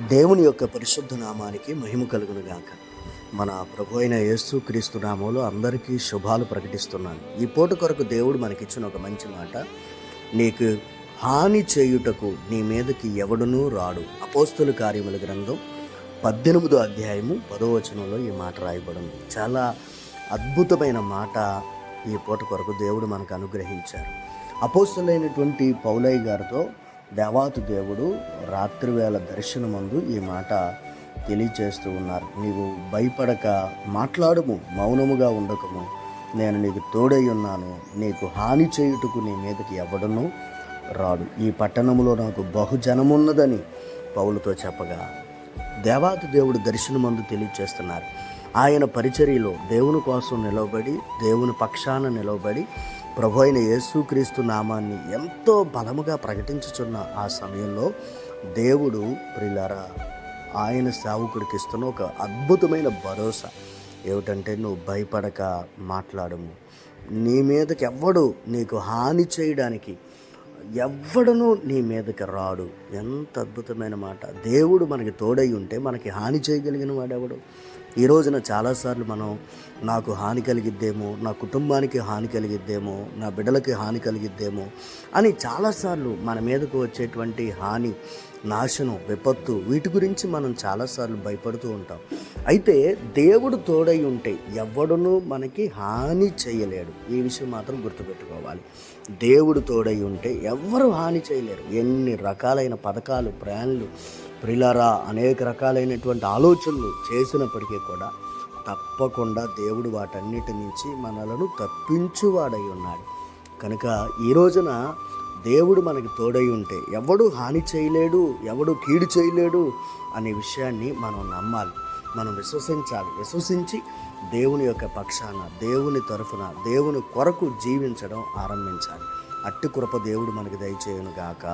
దేవుని యొక్క పరిశుద్ధ నామానికి మహిమ కలుగును గాక. మన ప్రభు అయిన యేసు క్రీస్తు నామంలో అందరికీ శుభాలు ప్రకటిస్తున్నాను. ఈ పూట కొరకు దేవుడు మనకిచ్చిన ఒక మంచి మాట. నీకు హాని చేయుటకు నీ మీదకి ఎవడునూ రాడు. అపోస్తుల కార్యముల గ్రంథం పద్దెనిమిదో అధ్యాయము పదోవచనంలో ఈ మాట రాయబడింది. చాలా అద్భుతమైన మాట ఈ పూట కొరకు దేవుడు మనకు అనుగ్రహించారు. అపోస్తులైనటువంటి పౌలయ్య గారితో దేవాతు దేవుడు రాత్రివేళ దర్శనమందు ఈ మాట తెలియచేస్తూ ఉన్నారు. నీవు భయపడక మాట్లాడము మౌనముగా ఉండకము. నేను నీకు తోడై ఉన్నాను. నీకు హాని చేయుటకు నీ మీదకి ఎవడను రాడు. ఈ పట్టణంలో నాకు బహుజనమున్నదని పౌలతో చెప్పగా దేవాతి దేవుడు దర్శనమందు తెలియచేస్తున్నారు ఆయన పరిచర్యలో దేవుని కోసం నిలవబడి దేవుని పక్షాన నిలవబడి ప్రభు అయిన యేసుక్రీస్తు నామాన్ని ఎంతో బలముగా ప్రకటించుచున్న ఆ సమయంలో దేవుడు ప్రిలరా ఆయన సేవకుడికి ఇస్తున్న ఒక అద్భుతమైన భరోసా. ఏమిటంటే నువ్వు భయపడక మాట్లాడము. నీ మీదకి ఎవ్వడు నీకు హాని చేయడానికి ఎవ్వడను నీ మీదకి రాడు. ఎంత అద్భుతమైన మాట. దేవుడు మనకి తోడై ఉంటే మనకి హాని చేయగలిగిన వాడెవడు? ఈ రోజున చాలాసార్లు మనం నాకు హాని కలిగిద్దేమో నా కుటుంబానికి హాని కలిగిద్దేమో నా బిడ్డలకి హాని కలిగిద్దేమో అని చాలాసార్లు మన మీదకు వచ్చేటువంటి హాని నాశనం విపత్తు వీటి గురించి మనం చాలాసార్లు భయపడుతూ ఉంటాం. అయితే దేవుడు తోడై ఉంటే ఎవడునూ మనకి హాని చేయలేడు. ఈ విషయం మాత్రం గుర్తుపెట్టుకోవాలి. దేవుడు తోడై ఉంటే ఎవ్వరు హాని చేయలేరు. ఎన్ని రకాలైన పథకాలు ప్లాన్లు ప్రిలరా అనేక రకాలైనటువంటి ఆలోచనలు చేసినప్పటికీ కూడా తప్పకుండా దేవుడు వాటన్నిటి నుంచి మనలను తప్పించువాడై ఉన్నాడు. కనుక ఈ రోజున దేవుడు మనకి తోడై ఉంటే ఎవడు హాని చేయలేడు ఎవడు కీడు చేయలేడు అనే విషయాన్ని మనం నమ్మాలి. మనం విశ్వసించాలి. విశ్వసించి దేవుని యొక్క పక్షాన దేవుని తరఫున దేవుని కొరకు జీవించడం ఆరంభించాలి. అట్టి కృప దేవుడు మనకి దయచేయను గాక